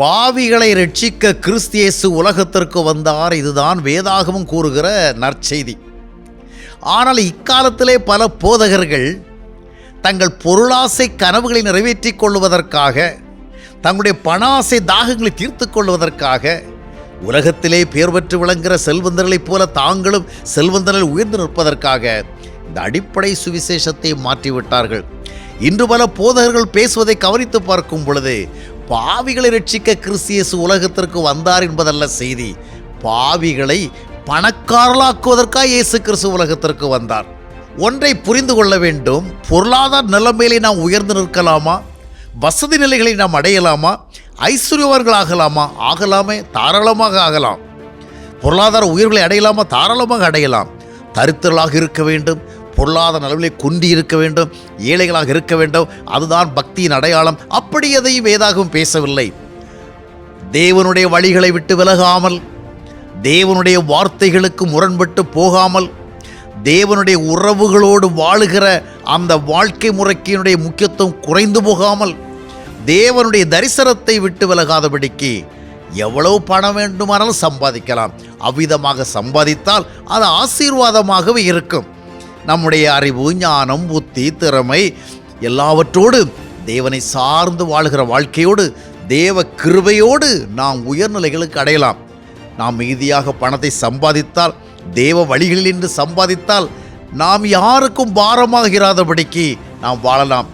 பாவிகளை ரட்சிக்க கிறிஸ்தியேசு உலகத்திற்கு வந்தார் இதுதான் வேதாகமும் கூறுகிற நற்செய்தி. ஆனால் இக்காலத்திலே பல போதகர்கள் தங்கள் பொருளாசை கனவுகளை நிறைவேற்றிக் கொள்வதற்காக தங்களுடைய பணாசை தாகங்களை தீர்த்து கொள்வதற்காக உலகத்திலே பேர் பெற்று விளங்குகிற செல்வந்தர்களைப் போல தாங்களும் செல்வந்தர்கள் உயர்ந்து நிற்பதற்காக இந்த அடிப்படை சுவிசேஷத்தை மாற்றிவிட்டார்கள். இன்று பல போதகர்கள் பேசுவதை கவனித்து பார்க்கும் பொழுது பாவிகளை ரட்சிக்க கிறிஸ்தியேசு உலகத்திற்கு வந்தார் என்பதல்ல செய்தி. பாவிகளை பணக்காரலாக்குவதற்காக இயேசு கிறிஸ்து உலகத்திற்கு வந்தார். ஒன்றை புரிந்து கொள்ள வேண்டும். பொருளாதார நிலைமையிலே நாம் உயர்ந்து நிற்கலாமா? வசதி நிலைகளை நாம் அடையலாமா? ஐஸ்வர்யவர்கள் ஆகலாமா? ஆகலாமே தாராளமாக ஆகலாம். பொருளாதார உயர்வுகளை அடையலாமா? தாராளமாக அடையலாம். தரித்திரலாக இருக்க வேண்டும். பொருளாதார நிலவிலே குண்டி இருக்க வேண்டும் ஏழைகளாக இருக்க வேண்டும். அதுதான் பக்தியின் அடையாளம். அப்படி எதையும் வேதாகவும் பேசவில்லை. தேவனுடைய வழிகளை விட்டு விலகாமல் தேவனுடைய வார்த்தைகளுக்கு முரண்பட்டு போகாமல் தேவனுடைய உறவுகளோடு வாழுகிற அந்த வாழ்க்கை முறைக்கினுடைய முக்கியத்துவம் குறைந்து போகாமல் தேவனுடைய தரிசனத்தை விட்டு விலகாதபடிக்கு எவ்வளவு பணம் வேண்டுமானாலும் சம்பாதிக்கலாம். அவ்விதமாக சம்பாதித்தால் அது ஆசீர்வாதமாகவே இருக்கும். நம்முடைய அறிவு ஞானம் புத்தி திறமை எல்லாவற்றோடு தேவனை சார்ந்து வாழ்கிற வாழ்க்கையோடு தேவ கிருபையோடு நாம் உயர்நிலைகளுக்கு அடையலாம். நாம் மீதியாக பணத்தை சம்பாதித்தால் தேவ வழிகளில் நின்று சம்பாதித்தால் நாம் யாருக்கும் பாரமாகிறாதபடிக்கு நாம் வாழலாம்.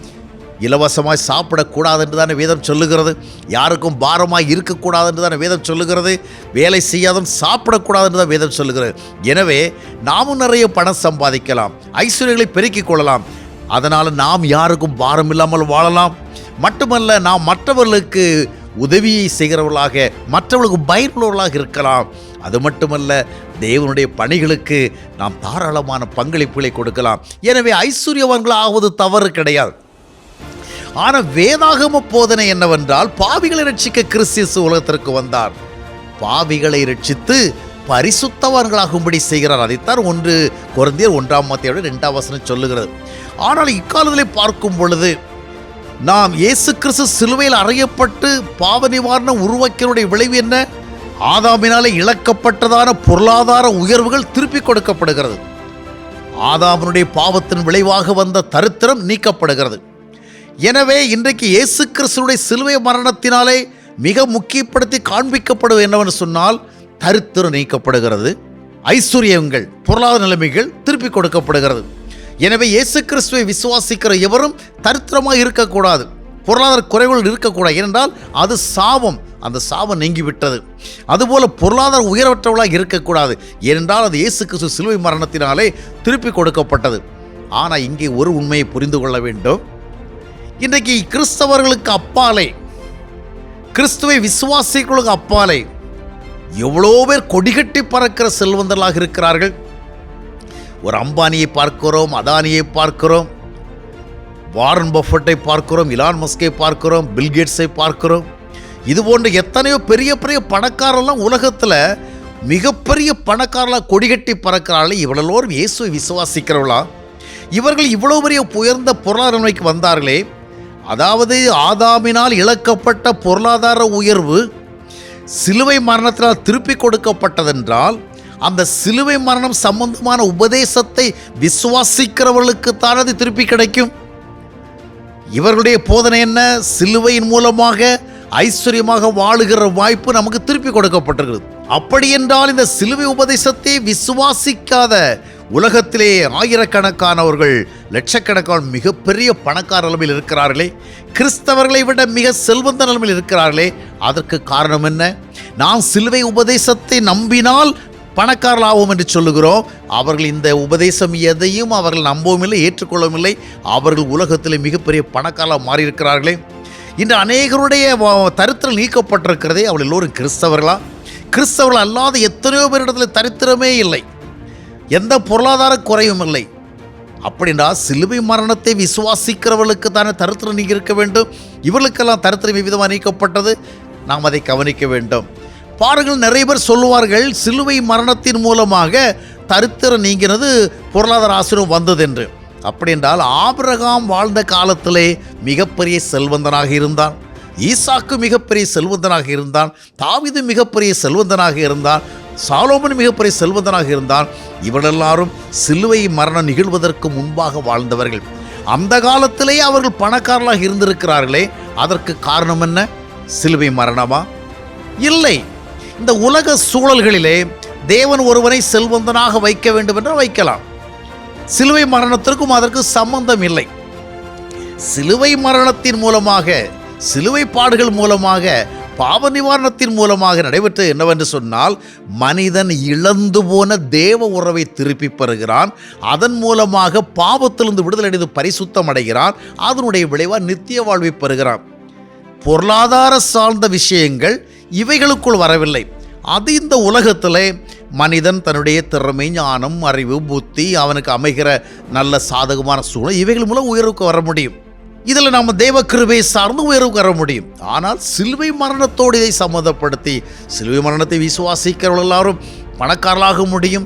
இலவசமாய் சாப்பிடக்கூடாது என்று தானே வேதம் சொல்லுகிறது? யாருக்கும் பாரமாக இருக்கக்கூடாது என்று தானே வேதம் சொல்லுகிறது? வேலை செய்யாதவன் சாப்பிடக்கூடாது என்று தான் வேதம் சொல்லுகிறது. எனவே நாமும் நிறைய பணம் சம்பாதிக்கலாம் ஐஸ்வர்யங்களை பெருக்கிக் கொள்ளலாம். அதனால் நாம் யாருக்கும் பாரம் இல்லாமல் வாழலாம். மட்டுமல்ல நாம் மற்றவர்களுக்கு உதவியை செய்கிறவர்களாக மற்றவர்களுக்கு பயனுள்ளவர்களாக இருக்கலாம். அது மட்டுமல்ல தேவனுடைய பணிகளுக்கு நாம் தாராளமான பங்களிப்புகளை கொடுக்கலாம். எனவே ஐஸ்வர்யவான்கள் ஆவது தவறு கிடையாது. ஆனால் வேதாகம போதனை என்னவென்றால் பாவிகளை ரட்சிக்க கிறிஸ்து உலகத்திற்கு வந்தார். பாவிகளை ரட்சித்து பரிசுத்தவான்களாகும்படி செய்கிறார். அதைத்தான் ஒன்று குறைந்தியர் ஒன்றாம் மத்தியோட ரெண்டாம் வசனம் சொல்லுகிறது. ஆனால் இக்காலத்தில் பார்க்கும் பொழுது நாம் இயேசு கிறிஸ்து சிலுவையில் அறையப்பட்டு பாவ நிவாரணம் உருவாக்கியனுடைய விளைவு என்ன? ஆதாமினாலே இழக்கப்பட்டதான பொருளாதார உயர்வுகள் திருப்பி கொடுக்கப்படுகிறது. ஆதாமனுடைய பாவத்தின் விளைவாக வந்த தரித்திரம் நீக்கப்படுகிறது. எனவே இன்றைக்கு இயேசு கிறிஸ்துடைய சிலுவை மரணத்தினாலே மிக முக்கியப்படுத்தி காண்பிக்கப்படும் என்னவென்று சொன்னால் தரித்திரம் நீக்கப்படுகிறது. ஐஸ்வர்யங்கள் பொருளாதார நிலைமைகள் திருப்பி கொடுக்கப்படுகிறது. எனவே இயேசு கிறிஸ்துவை விசுவாசிக்கிற எவரும் தரித்திரமாக இருக்கக்கூடாது. பொருளாதார குறைவுகள் இருக்கக்கூடாது. ஏனென்றால் அது சாபம். அந்த சாபம் நீங்கிவிட்டது. அதுபோல பொருளாதார உயர்வற்றவர்களாக இருக்கக்கூடாது. ஏனென்றால் அது இயேசு கிறிஸ்து சிலுவை மரணத்தினாலே திருப்பி கொடுக்கப்பட்டது. ஆனால் இங்கே ஒரு உண்மையை புரிந்து கொள்ள வேண்டும். இன்றைக்கு கிறிஸ்தவர்களுக்கு அப்பாலே கிறிஸ்துவை விசுவாசிகளுக்கு அப்பாலே எவ்வளோ பேர் கொடிகட்டி பறக்கிற செல்வந்தர்களாக இருக்கிறார்கள். ஒரு அம்பானியை பார்க்கிறோம் அதானியை பார்க்கிறோம் வாரன் பஃபட்டை பார்க்கிறோம் இலான் மஸ்கை பார்க்கிறோம் பில்கேட்ஸை பார்க்கிறோம். இது போன்ற எத்தனையோ பெரிய பெரிய பணக்காரெல்லாம் உலகத்தில் மிகப்பெரிய பணக்காரலாம் கொடிகட்டி பறக்கிறார்கள் இவளெல்லோரும் இயேசுவை விசுவாசிக்கிறவளா இவர்கள் இவ்வளோ பெரிய உயர்ந்த பொருளாதார நிலைக்கு வந்தார்களே அதாவது ஆதாமினால் இழக்கப்பட்ட பொருளாதார உயர்வு சிலுவை மரணத்தினால் திருப்பி கொடுக்கப்பட்டதென்றால் அந்த சிலுவை மரணம் சம்பந்தமான உபதேசத்தை விசுவாசிக்கிறவர்களுக்குத்தான் அது திருப்பி கிடைக்கும். இவர்களுடைய போதனை என்ன? சிலுவையின் மூலமாக ஐஸ்வர்யமாக வாழுகிற வாய்ப்பு நமக்கு திருப்பி கொடுக்கப்பட்டிருக்கிறது. அப்படி என்றால் இந்த சிலுவை உபதேசத்தை விசுவாசிக்காத உலகத்திலே ஆயிரக்கணக்கானவர்கள் லட்சக்கணக்கான மிகப்பெரிய பணக்கார நிலைமையில் இருக்கிறார்களே. கிறிஸ்தவர்களை விட மிக செல்வந்த நிலைமையில் இருக்கிறார்களே. அதற்கு காரணம் என்ன? நாம் சிலுவை உபதேசத்தை நம்பினால் பணக்காரர்களாவோம் என்று சொல்லுகிறோம். அவர்கள் இந்த உபதேசம் எதையும் அவர்கள் நம்பவும் இல்லை ஏற்றுக்கொள்ளவும் இல்லை அவர்கள் உலகத்தில் மிகப்பெரிய பணக்காரலாக மாறியிருக்கிறார்களே. இன்று அநேகருடைய தரித்திரம் நீக்கப்பட்டிருக்கிறதே அவள் எல்லோரும் கிறிஸ்தவர்களா? கிறிஸ்தவர்கள் அல்லாத எத்தனையோ பேரிடத்தில் தரித்திரமே இல்லை. எந்த பொருளாதார குறையும் இல்லை. அப்படின்றா சிலுவை மரணத்தை விசுவாசிக்கிறவர்களுக்கு தானே தரித்திரம் நீங்க இருக்க வேண்டும். இவர்களுக்கெல்லாம் தரித்திரம் விதமாக நீக்கப்பட்டது? நாம் அதை கவனிக்க வேண்டும். பாருங்கள் நிறைய பேர் சொல்லுவார்கள் சிலுவை மரணத்தின் மூலமாக தரித்திரம் நீங்கினது பொருளாதார ஆசிரியம் வந்தது என்று அப்படி என்றால் ஆபிரகாம் வாழ்ந்த காலத்திலே மிகப்பெரிய செல்வந்தனாக இருந்தான். ஈசாக்கு மிகப்பெரிய செல்வந்தனாக இருந்தான். தாவிது மிகப்பெரிய செல்வந்தனாக இருந்தான். சாலோமன் மிகப்பெரிய செல்வந்தனாக இருந்தான் இவரெல்லாரும் சிலுவை மரணம் நிகழ்வதற்கு முன்பாக வாழ்ந்தவர்கள். அந்த காலத்திலேயே அவர்கள் பணக்காரர்களாக இருந்திருக்கிறார்களே அதற்கு காரணம் என்ன? சிலுவை மரணமா? இல்லை. இந்த உலக சூழல்களிலே தேவன் ஒருவனை செல்வந்தனாக வைக்க வேண்டும் என்று வைக்கலாம். சிலுவை மரணத்திற்கும் அதற்கு சம்பந்தம் இல்லை. சிலுவை மரணத்தின் மூலமாக சிலுவை பாடுகள் மூலமாக பாவ நிவாரணத்தின் மூலமாக நடைபெற்றது என்னவென்று சொன்னால் மனிதன் இழந்து போன தேவ உறவை திருப்பி பெறுகிறான். அதன் மூலமாக பாவத்திலிருந்து விடுதலடைந்து பரிசுத்தம் அடைகிறான் அதனுடைய விளைவாக நித்திய வாழ்வை பெறுகிறான். பொருளாதார சார்ந்த விஷயங்கள் இவைகளுக்குள் வரவில்லை. அது இந்த உலகத்தில் மனிதன் தன்னுடைய திறமை ஞானம் அறிவு புத்தி அவனுக்கு அமைகிற நல்ல சாதகமான சூழல் இவைகள் மூலம் உயர்வுக்கு வர முடியும். இதில் நம்ம தேவ கிருபை சார்ந்து உயர்வு வர முடியும். ஆனால் சிலுவை மரணத்தோடு இதை சம்மந்தப்படுத்தி சிலுவை மரணத்தை விசுவாசிக்கிறவர்கள் எல்லாரும் பணக்காரர்களாக முடியும்.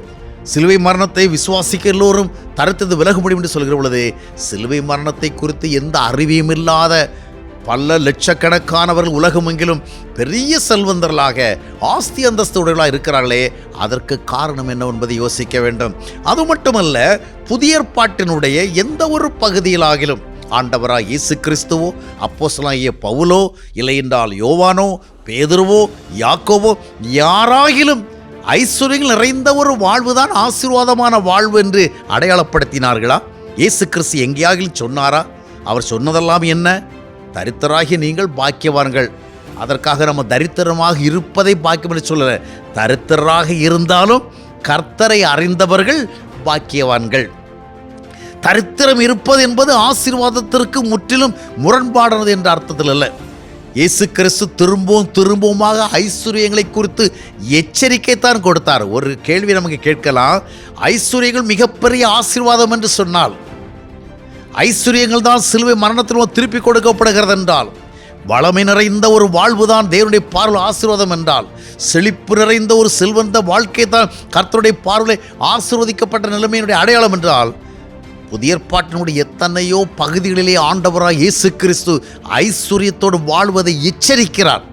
சிலுவை மரணத்தை விசுவாசிக்க எல்லோரும் தருத்தது விலக முடியும் என்று சொல்கிற பொழுது சிலுவை மரணத்தை குறித்து எந்த அறிவியும் இல்லாத பல லட்சக்கணக்கானவர்கள் உலகமெங்கிலும் பெரிய செல்வந்தர்களாக ஆஸ்தி அந்தஸ்துடையவர்களாக இருக்கிறார்களே அதற்கு காரணம் என்ன என்பதை யோசிக்க வேண்டும். அது மட்டுமல்ல புதிய ஏற்பாட்டினுடைய எந்த ஒரு பகுதியிலாகிலும் ஆண்டவராக இயேசு கிறிஸ்துவோ அப்போசலாகிய பவுலோ இல்லை என்றால் யோவானோ பேதுருவோ யாக்கோவோ யாராகிலும் ஐஸ்வர்யங்கள் நிறைந்த ஒரு வாழ்வுதான் ஆசீர்வாதமான வாழ்வு என்று அடையாளப்படுத்தினார்களா? இயேசு கிறிஸ்து எங்கேயாகிலும் சொன்னாரா? அவர் சொன்னதெல்லாம் என்ன? தரித்தராகி நீங்கள் பாக்கியவான்கள். அதற்காக நம்ம தரித்திரமாக இருப்பதை பாக்கியம் என்று சொல்லல. தரித்திரராக இருந்தாலும் கர்த்தரை அறிந்தவர்கள் பாக்கியவான்கள். தரித்திரம் இருப்பது என்பது ஆசீர்வாதத்திற்கு முற்றிலும் முரண்பாடானது என்ற அர்த்தத்தில் அல்ல. இயேசு கிறிஸ்து திரும்பவும் திரும்பவுமாக ஐஸ்வர்யங்களை குறித்து எச்சரிக்கை தான் கொடுத்தார். ஒரு கேள்வி நமக்கு கேட்கலாம். ஐஸ்வர்யங்கள் மிகப்பெரிய ஆசீர்வாதம் என்று சொன்னால் ஐஸ்வர்யங்கள் தான் சிலுவை மரணத்திலும் திருப்பி கொடுக்கப்படுகிறது என்றால் வளமை நிறைந்த ஒரு வாழ்வு தான் தேவனுடைய பார்வை ஆசீர்வாதம் என்றால் செழிப்பு நிறைந்த ஒரு செல்வந்த வாழ்க்கை தான் கர்த்தருடைய பார்வை ஆசீர்வதிக்கப்பட்ட நிலைமையினுடைய அடையாளம் என்றால் புதிய ஏற்பாட்டினுடைய எத்தனையோ பகுதிகளிலே ஆண்டவராக இயேசு கிறிஸ்து ஐஸ்வர்யத்தோடு வாழ்வதை எச்சரிக்கிறார்.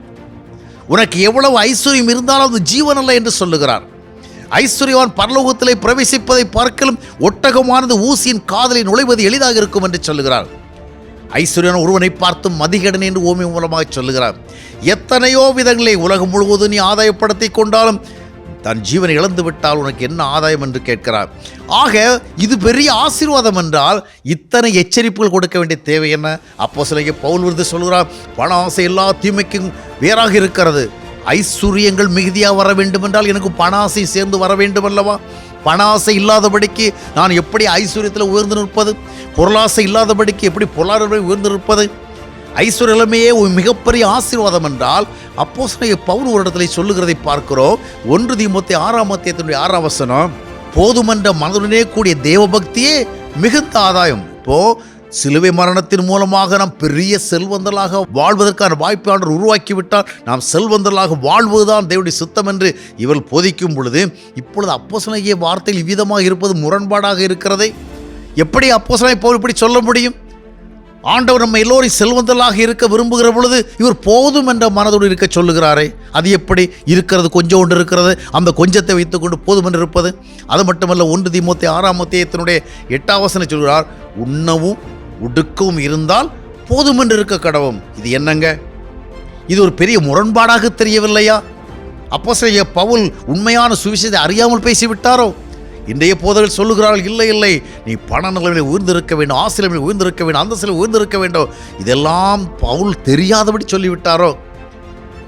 உனக்கு எவ்வளவு ஐஸ்வர்யம் இருந்தாலும் அது ஜீவன் அல்ல என்று சொல்லுகிறார். ஐஸ்வர்யவான் பரலோகத்திலே பிரவேசிப்பதை பார்க்கலும் ஒட்டகமானது ஊசியின் காதலை நுழைவது எளிதாக இருக்கும் என்று சொல்லுகிறார். ஐஸ்வர்யன் ஒருவனை பார்த்து மதிகடன் என்று ஓமி மூலமாக சொல்லுகிறார். எத்தனையோ விதங்களை உலகம் முழுவதும் நீ ஆதாயப்படுத்தி கொண்டாலும் தன் ஜீவனை இழந்து விட்டால் உனக்கு என்ன ஆதாயம் என்று கேட்கிறார். ஆக இது பெரிய ஆசீர்வாதம் என்றால் இத்தனை எச்சரிப்புகள் கொடுக்க வேண்டிய தேவை என்ன? அப்போ சிலைக்கு பவுல் விருது சொல்கிறார் பண ஆசை எல்லா தீமைக்கும் வேறாக இருக்கிறது. ஐஸ்வர்யங்கள் மிகுதியாக வர வேண்டும் என்றால் எனக்கு பண ஆசை சேர்ந்து வர வேண்டும் அல்லவா? பண ஆசை இல்லாதபடிக்கு நான் எப்படி ஐஸ்வர்யத்தில் உயர்ந்து நிற்பது? பொருளாசை இல்லாதபடிக்கு எப்படி பொருளாதார உயர்ந்து நிற்பது? ஐஸ்வர்யமே ஒரு மிகப்பெரிய ஆசீர்வாதம் என்றால் அப்போ பவுன் ஒரு இடத்துல சொல்லுகிறதை பார்க்கிறோம். ஒன்று தீமத்தை ஆறாம் அத்தியத்தினுடைய ஆறாம் வசனம் போதுமன்ற மனதுடனே கூடிய தேவபக்தியே மிகுந்த ஆதாயம். இப்போ சிலுவை மரணத்தின் மூலமாக நாம் பெரிய செல்வந்தர்களாக வாழ்வதற்கான வாய்ப்பு ஆண்டவர் உருவாக்கிவிட்டால் நாம் செல்வந்தர்களாக வாழ்வதுதான் தேவனுடைய சித்தம் என்று இவள் போதிக்கும் பொழுது இப்பொழுது அப்போசனைய வார்த்தையில் இவ்விதமாக இருப்பது முரண்பாடாக இருக்கிறதே. எப்படி அப்போசனை போல் இப்படி சொல்ல முடியும்? ஆண்டவர் நம்ம எல்லோரும் செல்வந்தலாக இருக்க விரும்புகிற பொழுது இவர் போதும் என்ற மனதோடு இருக்க சொல்லுகிறாரே. அது எப்படி? இருக்கிறது கொஞ்சம் ஒன்று இருக்கிறது. அந்த கொஞ்சத்தை வைத்துக்கொண்டு போதும் என்று இருப்பது. அது மட்டுமல்ல ஒன்று திமுத்தி ஆறாம் அத்தியத்தினுடைய எட்டாம் வசனம் சொல்கிறார் உண்ணவும் உடுக்கவும் இருந்தால் போதும் என்று இருக்க கடவும். இது என்னங்க? இது ஒரு பெரிய முரண்பாடாக தெரியவில்லையா? அப்போ பவுல் உண்மையான சுவிசேஷத்தை அறியாமல் பேசிவிட்டாரோ? இன்றைய போதர்கள் சொல்லுகிறார்கள் இல்லை இல்லை நீ பண நிலைமையில் உயர்ந்திருக்க வேண்டும் ஆசிரியர் உயர்ந்திருக்க வேண்டும் அந்த சிலை உயர்ந்திருக்க வேண்டும். இதெல்லாம் பவுல் தெரியாதபடி சொல்லிவிட்டாரோ?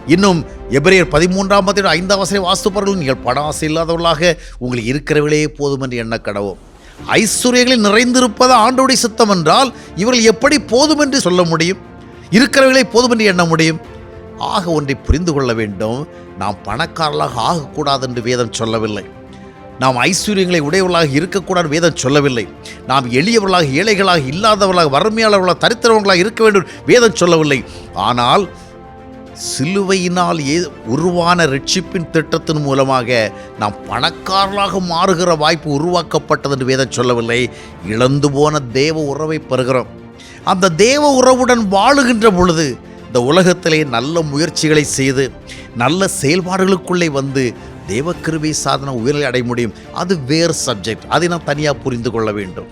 இன்னும் எபிரேயர் பதிமூன்றாம் பத்தி ஐந்தாம் வசதி வாஸ்துப்பவர்கள் நீங்கள் பண ஆசை இல்லாதவர்களாக உங்களுக்கு இருக்கிறவர்களே போதும் என்று எண்ண கடவும். ஐஸ்வர்யங்களில் நிறைந்திருப்பது ஆண்டோடைய சித்தம் என்றால் இவர்கள் எப்படி போதும் என்று சொல்ல முடியும்? இருக்கிறவர்களே போதும் என்று எண்ண முடியும்? ஆக ஒன்றை புரிந்து கொள்ள வேண்டும். நாம் பணக்காரர்களாக ஆகக்கூடாது என்று வேதம் சொல்லவில்லை. நாம் ஐஸ்வர்யங்களை உடையவர்களாக இருக்கக்கூடாது வேதம் சொல்லவில்லை. நாம் எளியவர்களாக ஏழைகளாக இல்லாதவர்களாக வறுமையாளர்களாக தரித்திரவர்களாக இருக்க வேண்டும் வேதம் சொல்லவில்லை. ஆனால் சிலுவையினால் ஏ உருவான ரட்சிப்பின் திட்டத்தின் மூலமாக நாம் பணக்காரர்களாக மாறுகிற வாய்ப்பு உருவாக்கப்பட்டது என்று வேதம் சொல்லவில்லை. இழந்து போன தேவ உறவை பெறுகிறோம். அந்த தேவ உறவுடன் வாழுகின்ற பொழுது இந்த உலகத்திலே நல்ல முயற்சிகளை செய்து நல்ல செயல்பாடுகளுக்குள்ளே வந்து தேவக்கிருபை சாதனம் உயிரை அடைய முடியும். அது வேறு சப்ஜெக்ட் அதை நாம் தனியாக புரிந்து கொள்ள வேண்டும்.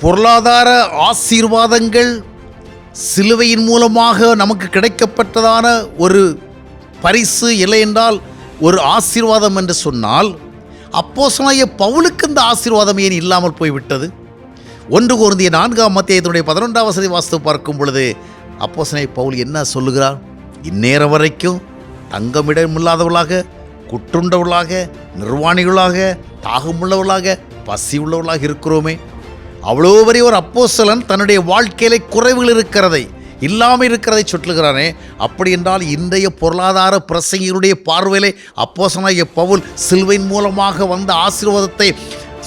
பொருளாதார ஆசீர்வாதங்கள் சிலுவையின் மூலமாக நமக்கு கிடைக்கப்பட்டதான ஒரு பரிசு இல்லை என்றால் ஒரு ஆசீர்வாதம் என்று சொன்னால் அப்போ பவுலுக்கு இந்த ஆசீர்வாதம் ஏன் இல்லாமல் போய்விட்டது? ஒன்று கூர்ந்திய நான்காம் மத்தியத்தினுடைய பதினொன்றாம் வசதி வாஸ்து பார்க்கும் பொழுது அப்போ பவுல் என்ன சொல்லுகிறார்? இந்நேரம் வரைக்கும் தங்கமிடமில்லாதவளாக குற்றுண்டவர்களாக நிர்வாணிகளாக தாகமுள்ளவர்களாக பசி உள்ளவர்களாக இருக்கிறோமே. அவ்வளோ பெரிய ஒரு அப்போசலன் தன்னுடைய வாழ்க்கையிலே குறைவுகள் இருக்கிறதை இல்லாமல் இருக்கிறதை சொல்லுகிறானே அப்படி என்றால் இன்றைய பொருளாதார பிரசங்கிகளுடைய பார்வையிலே அப்போசனாகிய பவுல் சில்வையின் மூலமாக வந்த ஆசீர்வாதத்தை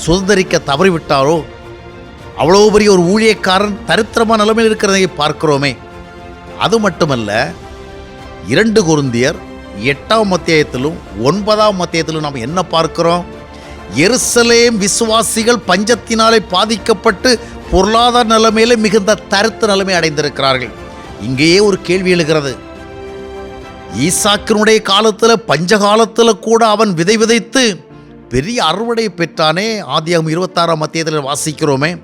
சுதந்திரிக்க தவறிவிட்டாரோ? அவ்வளோ பெரிய ஒரு ஊழியக்காரன் தரித்திரமான நிலைமையில் இருக்கிறதை பார்க்கிறோமே. அது மட்டுமல்ல இரண்டு குருந்தியர் எட்டாம் மத்தியத்திலும் ஒன்பதாம் மத்தியத்திலும் நாம் என்ன பார்க்கிறோம்? எருசலேம் விசுவாசிகள் பஞ்சத்தினாலே பாதிக்கப்பட்டு பொருளாதார நிலைமையில மிகுந்த தருத்த நிலைமை அடைந்திருக்கிறார்கள். இங்கேயே ஒரு கேள்வி எழுகிறது. ஈசாக்கினுடைய காலத்தில் பஞ்ச காலத்தில் கூட அவன் விதை விதைத்து பெரிய அறுவடை பெற்றானே ஆதியாகும் இருபத்தாறாம் மத்தியத்தில் வாசிக்கிறோமே.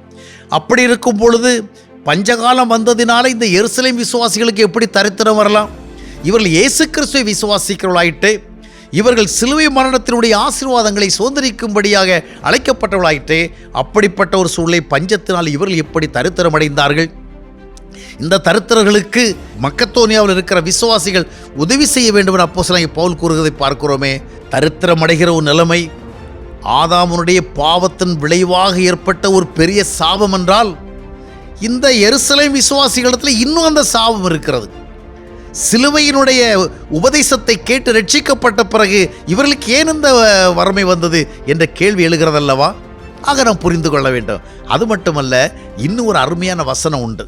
அப்படி இருக்கும் பொழுது பஞ்சகாலம் வந்ததினால இந்த எருசலேம் விசுவாசிகளுக்கு எப்படி தரித்திரம் வரலாம்? இவர்கள் இயேசு கிறிஸ்துவை விசுவாசிக்கிறவர்களாயிட்டு இவர்கள் சிலுவை மரணத்தினுடைய ஆசீர்வாதங்களை சுதந்திரிக்கும்படியாக அழைக்கப்பட்டவர்களாயிற்று அப்படிப்பட்ட ஒரு சூழ்நிலை பஞ்சத்தினால் இவர்கள் எப்படி தரித்திரம் அடைந்தார்கள் இந்த தருத்திரர்களுக்கு மக்கத்தோனியாவில் இருக்கிற விசுவாசிகள் உதவி செய்ய வேண்டும் என அப்போ பவுல் கூறுவதை பார்க்கிறோமே. தரித்திரம் அடைகிற ஒரு நிலைமை ஆதாமனுடைய பாவத்தின் விளைவாக ஏற்பட்ட ஒரு பெரிய சாபம் என்றால் இந்த எருசலேம் விசுவாசிகளிடத்தில் இன்னும் அந்த சாபம் இருக்கிறது. சிலுவையினுடைய உபதேசத்தை கேட்டு ரட்சிக்கப்பட்ட பிறகு இவர்களுக்கு ஏன் இந்த வறுமை வந்தது என்ற கேள்வி எழுகிறதல்லவா? ஆக நாம் புரிந்து கொள்ள வேண்டும். அது மட்டுமல்ல இன்னும் ஒரு அருமையான வசனம் உண்டு.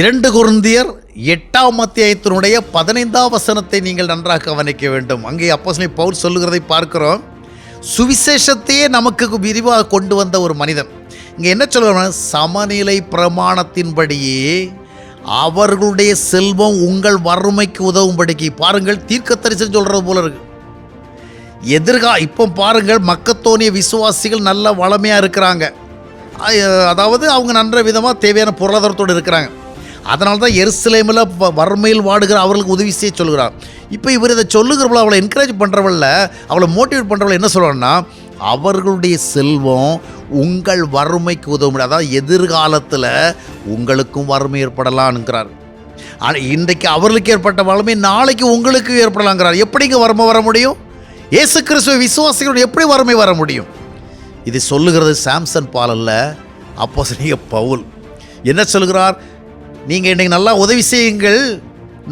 இரண்டு குருந்தியர் எட்டாம் அத்தியாயத்தினுடைய பதினைந்தாம் வசனத்தை நீங்கள் நன்றாக கவனிக்க வேண்டும். அங்கே அப்போசனை பவுல் சொல்லுகிறதை பார்க்கிறோம். சுவிசேஷத்தையே நமக்கு விரிவாக கொண்டு வந்த ஒரு மனிதன். இங்கே என்ன சொல்கிறோம் சமநிலை பிரமாணத்தின்படியே அவர்களுடைய செல்வம் உங்கள் வறுமைக்கு உதவும்படிக்கு. பாருங்கள் தீர்க்கத்தரிசனம் சொல்கிறது போல இருக்கு. எதிர்கா இப்போ பாருங்கள் மக்கத்தோனிய விசுவாசிகள் நல்ல வளமையாக இருக்கிறாங்க. அதாவது அவங்க நன்ற விதமாக தேவையான பொருளாதாரத்தோடு இருக்கிறாங்க. அதனால தான் எருசலேமில் வறுமையில் வாடுகிற அவர்களுக்கு உதவி செய்ய சொல்கிறார் இப்போ இவர் இதை சொல்லுகிறவள அவளை என்கரேஜ் பண்ணுறவள அவளை மோட்டிவேட் பண்ணுறவள என்ன சொல்கிறான்னா அவர்களுடைய செல்வம் உங்கள் வறுமைக்கு உதவும் அதாவது எதிர்காலத்தில் உங்களுக்கும் வறுமை ஏற்படலாம்ங்கிறார் ஆனால் இன்றைக்கு அவர்களுக்கு ஏற்பட்ட வறுமை நாளைக்கு உங்களுக்கு ஏற்படலாங்கிறார். எப்படிங்க வறுமை வர முடியும்? இயேசு கிறிஸ்துவ விசுவாசிகளோட எப்படி வறுமை வர முடியும்? இது சொல்லுகிறது சாம்சன் பால் அல்ல அப்போ பவுல். என்ன சொல்கிறார்? நீங்கள் இன்றைக்கு நல்லா உதவி செய்யுங்கள்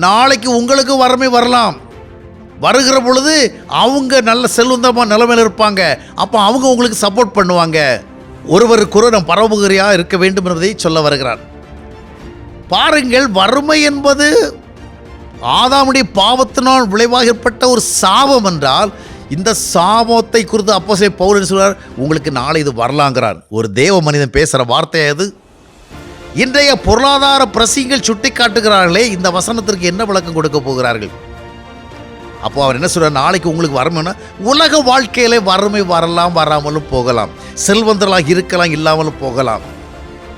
நாளைக்கு உங்களுக்கு வறுமை வரலாம். வருகிற பொழுது அவங்க நல்ல செல்வந்தமாக நிலமையில் இருப்பாங்க. அப்போ அவங்க உங்களுக்கு சப்போர்ட் பண்ணுவாங்க. ஒருவருக்கொரு நம் பரவுகிறியாக இருக்க வேண்டும் என்பதை சொல்ல வருகிறார். பாருங்கள் வறுமை என்பது ஆதாமுடைய பாவத்தினால் விளைவாக ஏற்பட்ட ஒரு சாபம் என்றால் இந்த சாபத்தை குறித்து அப்போ பவுல் என்ன சொல்கிறார் உங்களுக்கு நாளை இது வரலாங்கிறார். ஒரு தேவ மனிதன் பேசுகிற வார்த்தை அது இன்றைய பொருளாதார பிரசிங்கள் சுட்டி காட்டுகிறார்களே இந்த வசனத்திற்கு என்ன விளக்கம் கொடுக்க போகிறார்கள்? அப்போ அவர் என்ன சொல்கிறார் நாளைக்கு உங்களுக்கு வரணும்னா உலக வாழ்க்கையிலே வறுமை வரலாம் வராமலும் போகலாம். செல்வந்தர்களாக இருக்கலாம் இல்லாமலும் போகலாம்.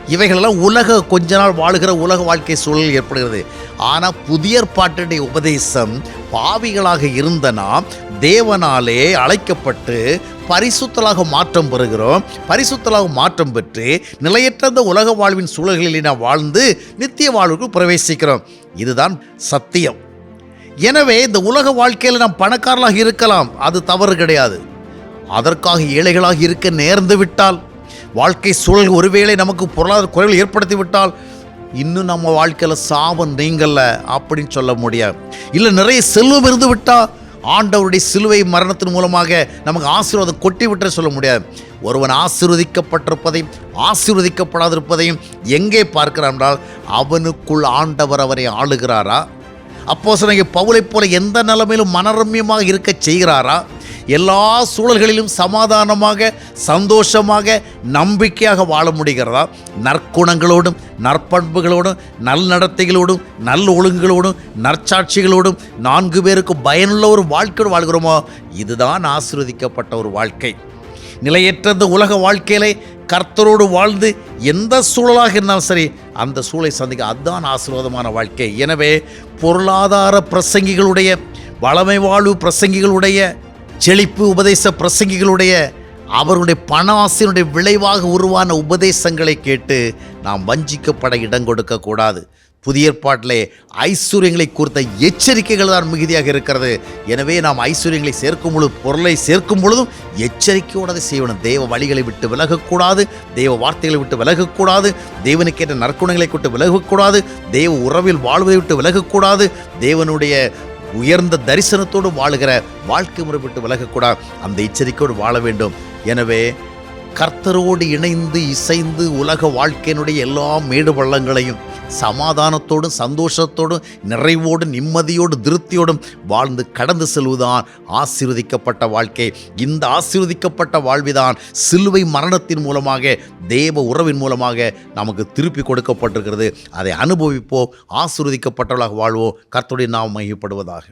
இவைகளெல்லாம் உலக கொஞ்ச நாள் வாழுகிற உலக வாழ்க்கை சூழல் ஏற்படுகிறது. ஆனால் புதிய பாட்டினுடைய உபதேசம் பாவிகளாக இருந்த நாம் தேவனாலே அழைக்கப்பட்டு பரிசுத்தலாக மாற்றம் பெறுகிறோம் பரிசுத்தலாக மாற்றம் பெற்று நிலையற்ற இந்த உலக வாழ்வின் சூழல்களில் நாம் வாழ்ந்து நித்திய வாழ்வுக்கு பிரவேசிக்கிறோம். இதுதான் சத்தியம். எனவே இந்த உலக வாழ்க்கையில் நாம் பணக்காரர்களாக இருக்கலாம். அது தவறு கிடையாது. அதற்காக ஏழைகளாக இருக்க நேர்ந்து விட்டால் வாழ்க்கை சூழல் ஒருவேளை நமக்கு பொருளாதார குறைகள் ஏற்படுத்தி விட்டால் இன்னும் நம்ம வாழ்க்கையில் சாபம் நீங்கல்ல அப்படின்னு சொல்ல முடியாது. இல்லை நிறைய செல்வம் இருந்து விட்டால் ஆண்டவருடைய சிலுவை மரணத்தின் மூலமாக நமக்கு ஆசீர்வாதம் கொட்டி விட்டு சொல்ல முடியாது. ஒருவன் ஆசீர்வதிக்கப்பட்டிருப்பதையும் ஆசீர்வதிக்கப்படாதிருப்பதையும் எங்கே பார்க்கிறான் என்றால் அவனுக்குள் ஆண்டவர் அவரை ஆளுகிறாரா? அப்போ சொன்ன பவுலைப் போல எந்த நிலைமையிலும் மனரம்யமாக இருக்க செய்கிறாரா? எல்லா சூழல்களிலும் சமாதானமாக சந்தோஷமாக நம்பிக்கையாக வாழ முடிகிறதா? நற்குணங்களோடும் நற்பண்புகளோடும் நல்நடத்தைகளோடும் நல்ல ஒழுங்குகளோடும் நற்சாட்சிகளோடும் நான்கு பேருக்கு பயனுள்ள ஒரு வாழ்க்கையோடு வாழ்கிறோமோ? இதுதான் ஆசிர்வதிக்கப்பட்ட ஒரு வாழ்க்கை. நிலையற்ற இந்த உலக வாழ்க்கையிலே கர்த்தரோடு வாழ்ந்து எந்த சூழலாக இருந்தாலும் சரி அந்த சூழலை சந்திக்க அதுதான் ஆசீர்வாதமான வாழ்க்கை. எனவே பொருளாதார பிரசங்கிகளுடைய வளமை வாழ்வு பிரசங்கிகளுடைய செழிப்பு உபதேச பிரசங்கிகளுடைய அவருடைய பண ஆசையினுடைய விளைவாக உருவான உபதேசங்களை கேட்டு நாம் வஞ்சிக்கப்பட இடம் கொடுக்கக்கூடாது. புதிய ஏற்பாட்டிலே ஐஸ்வர்யங்களை குறித்த எச்சரிக்கைகள் தான் மிகுதியாக இருக்கிறது. எனவே நாம் ஐஸ்வர்யங்களை சேர்க்கும் பொழுது பொருளை சேர்க்கும் பொழுதும் எச்சரிக்கையோடு அதை செய்யணும். தேவ வழிகளை விட்டு விலகக்கூடாது தேவ வார்த்தைகளை விட்டு விலகக்கூடாது தேவனுக்கேற்ற நற்குணங்களை விட்டு விலகக்கூடாது தேவ உறவில் வாழ்வதை விட்டு விலகக்கூடாது தேவனுடைய உயர்ந்த தரிசனத்தோடு வாழுகிற வாழ்க்கை முறை விட்டு விலகக்கூடாது. அந்த எச்சரிக்கையோடு வாழ வேண்டும். எனவே கர்த்தரோடு இணைந்து இசைந்து உலக வாழ்க்கையினுடைய எல்லா மேடு பள்ளங்களையும் சமாதானத்தோடும் சந்தோஷத்தோடும் நிறைவோடும் நிம்மதியோடும் திருப்தியோடும் வாழ்ந்து கடந்து செல்வதுதான் ஆசீர்வதிக்கப்பட்ட வாழ்க்கை. இந்த ஆசீர்வதிக்கப்பட்ட வாழ்விதான் சிலுவை மரணத்தின் மூலமாக தேவ உறவின் மூலமாக நமக்கு திருப்பி கொடுக்கப்பட்டிருக்கிறது. அதை அனுபவிப்போம் ஆசீர்வதிக்கப்பட்டவளாக வாழ்வோம். கர்த்தருடைய நாம் மையப்படுவதாக